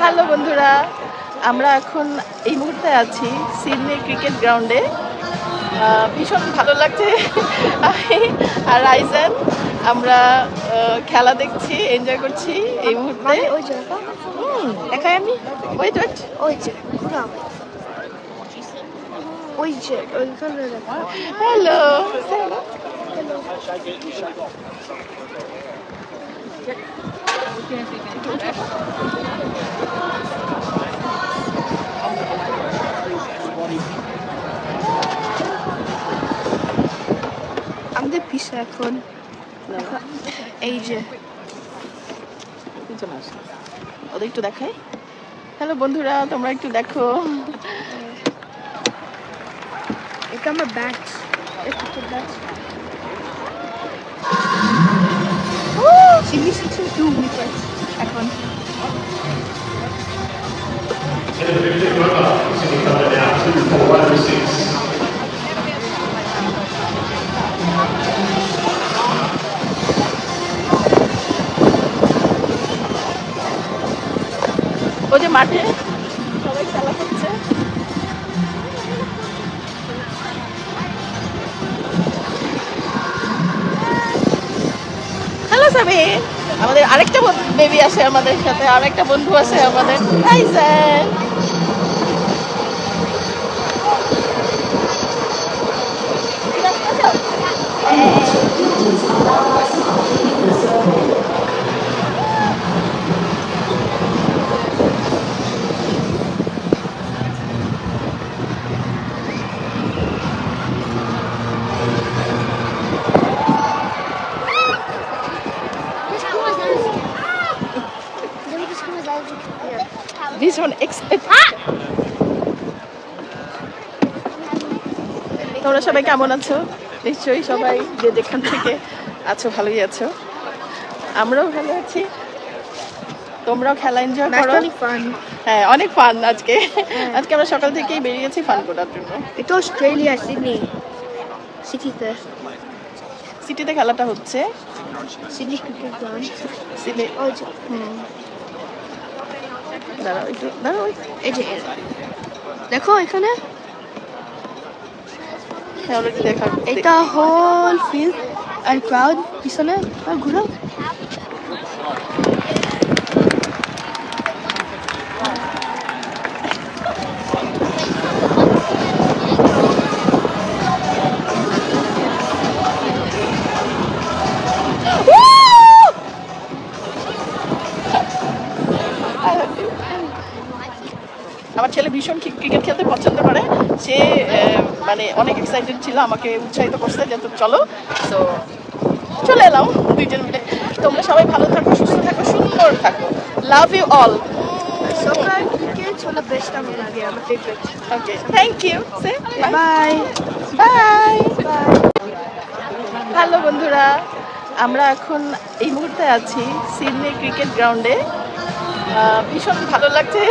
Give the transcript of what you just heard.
Hello বন্ধুরা আমরা এখন এই মুহূর্তে আছি সিডনি ক্রিকেট গ্রাউন্ডে। ভীষণ ভালো লাগছে। আর রাইজান আমরা খেলা দেখছি এনজয় করছি এই মুহূর্তে। মানে ওই দেখাই আমি। ওয়েট ওয়েট ওই যে ওই যে দেখো হ্যালো আমাদের পিসা এখন। এই যে। চলে আসো ওদের একটু দেখাই। হ্যালো বন্ধুরা তোমরা একটু দেখো। এটা আমার ব্যাট এটা তো সিমি সিক্সের টু উইকেট এখন। ও যে মাঠে? সাবিন আমাদের আরেকটা বেবি আছে আমাদের সাথে আরেকটা বন্ধু আছে আমাদের। আইসেন ভীষণ এক্সপেক্ট তোমরা সবাই কেমন আছো? নিশ্চয়ই সবাই যে যেখান থেকে আছো ভালোই আছো। আমরাও ভালো আছি। তোমরাও খেলা এনজয় করো। অনেক ফান হ্যাঁ অনেক ফান আজকে। আজকে আমরা সকাল থেকেই বেরিয়েছি ফান করার জন্য। এটা অস্ট্রেলিয়া সিডনি সিটিতে সিটিতে খেলাটা হচ্ছে। সিডনি ক্রিকেট গ্রাউন্ড হুম। দাঁড়াও একটু দাঁড়াও একটু। এই যে দেখো এখানে হ্যাঁ অলরেডি দেখা এটা হোল ফিল্ড আর ক্রাউড পিছনে আর ঘুরো আমার ছেলে ভীষণ ক্রিকেট খেলতে পছন্দ করে। সে মানে অনেক এক্সাইটেড ছিল আমাকে উৎসাহিত করছে যে চলো। তো চলে এলাম দুইজন মিলে। তোমরা সবাই ভালো থাকো সুস্থ থাকো সুন্দর থাকো। Love you all thank you bye bye hello বন্ধুরা আমরা এখন এই মুহূর্তে আছি সিডনি ক্রিকেট গ্রাউন্ডে। ভীষণ ভালো লাগছে।